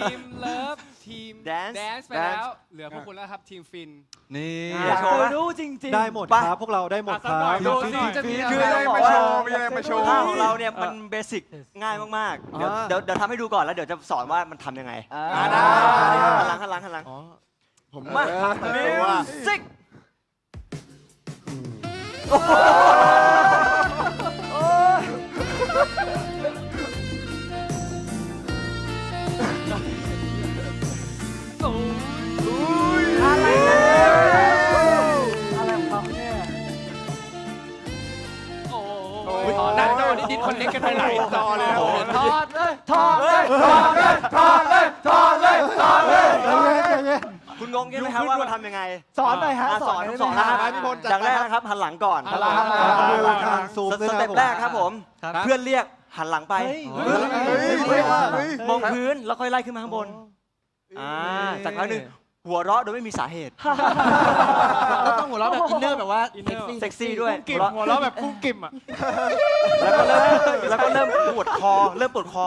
ทีมเลิฟทีม Dance แดนซ์ไปแล้วเหลือพวกคุณแล้วครับทีมฟิน นี่ อยากโชว์ปะรู้จริงๆได้หมดไปครับ พวกเราได้หมดคอะรัสักหน่บอยดูสิ จะมีคืออะไรต้องบอกมาว่าโชว์มีอะไรมาโชว์ ท่าของเราเนี่ยมันเบสิกง่ายมากๆ เดี๋ยวอ่า เดี๋ยวเดี๋ยวทำให้ดูก่อนแล้วเดี๋ยวจะสอนว่ามันทำยังไงอ่าอ่าได้ หันหลังหันหลังหันหลังผมมาเออมิตัววสิกอะไหหนังจอนี่ดิสคอนเนคกันไปหลายจอเลยนะโอ้โหทอดเลยทอดเลยทอดเลยทอดเลยทอดเลยทอดเลยคุณงงใช่ไหมครับว่ามันทำยังไง สอนหน่อยฮะอะสอนหยสอนได้นะไหมครับพี่พลจัดอย่างแรกไปครับนะครับหันหลังก่อนหันหลังดูทางซูมสด้วยสนะเต็ปแรกครับผม เพื่อนเรียกหันหลังไปเฮ้ยเฮ้ยเฮ้ยเฮ้ยมองพื้นแล้วค่อยไล่ขึ้นมาข้างบนอ่าจากนั้นหนึ่ง หัวเราะโดยไม่มีสาเหตุ แล้วต้องหัวเราะแบบอินเนอร์แบบว่าอินเนอร์ เซ็กซี่ด้วยกิ่มหัวเราะหัวเราะแบบกุ้งกิ่มอะ แล้วก็เริ่มแล้วก็เริ่มปวดคอ เริ่มปวดคอ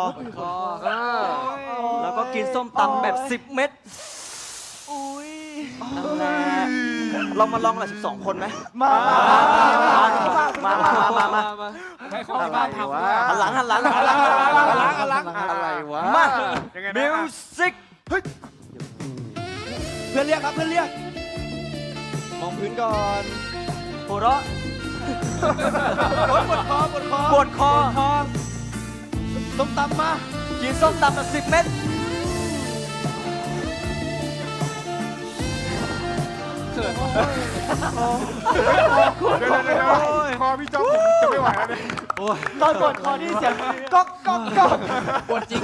แล้วก็กินส้มตำแบบ 10 เม็ดอุ้ยนั่นแหละเรามาลองหน่อย12คนไหมมา มา มา มา มา มามาให้คนที่บ้านทำด้วยหันหลังหันหลังหันหลังหันหลังหันหลังอะไรวะมายังไงมินะวสิกเพื่อนเรียกครับเพื่อนเรียก มองพื้นก่อนหัวเราะปวดคอปวดคอปวดคอต้มตำมากินส้มตำแบบ10เม็ดเดี๋ยวเดี๋ยวเดี๋ยวคอพี่จ๊อบผมจะไม่ไหวแล้วเนี่ย ตอนปวดคอนี่เสียงก๊อกก๊อกก๊อก ปวดจริง